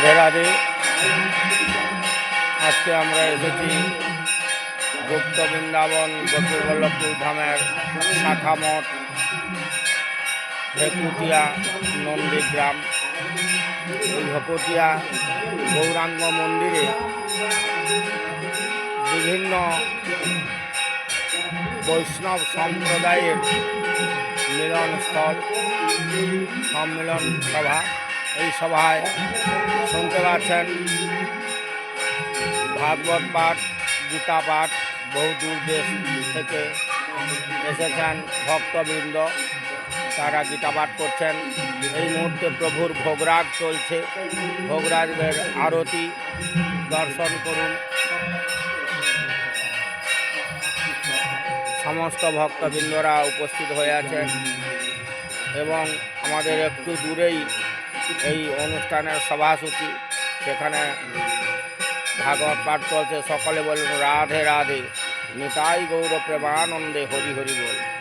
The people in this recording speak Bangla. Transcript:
রাধে রাধে। আজকে আমরা এসেছি গুপ্ত বৃন্দাবন, গোপীবল্লভপুর ধামের শাখা মঠ, ভেকুটিয়া নন্দীগ্রাম এই ভেকুটিয়া গৌরাঙ্গ মন্দিরে বিভিন্ন বৈষ্ণব সম্প্রদায়ের মিলনস্থল, সম্মেলন সভা এই সভায় শুনতে পাচ্ছেন ভাগবত পাঠ, গীতা পাঠ বহু দূর দেশ থেকে এসেছেন ভক্তবৃন্দ। তারা গীতা পাঠ করছেন। এই মুহূর্তে প্রভুর ভোগরাগ চলছে। ভোগরাগের আরতি, দর্শন করুন। সমস্ত ভক্তবৃন্দরা উপস্থিত হয়ে আছেন এবং আমাদের একটু দূরেই এই অনুষ্ঠানের সভাসূচি সেখানে ভাগবত পাঠ চলছে, সকলে বলুন, রাধে রাধে। নিতাই গৌর প্রেমানন্দে হরি হরি বল।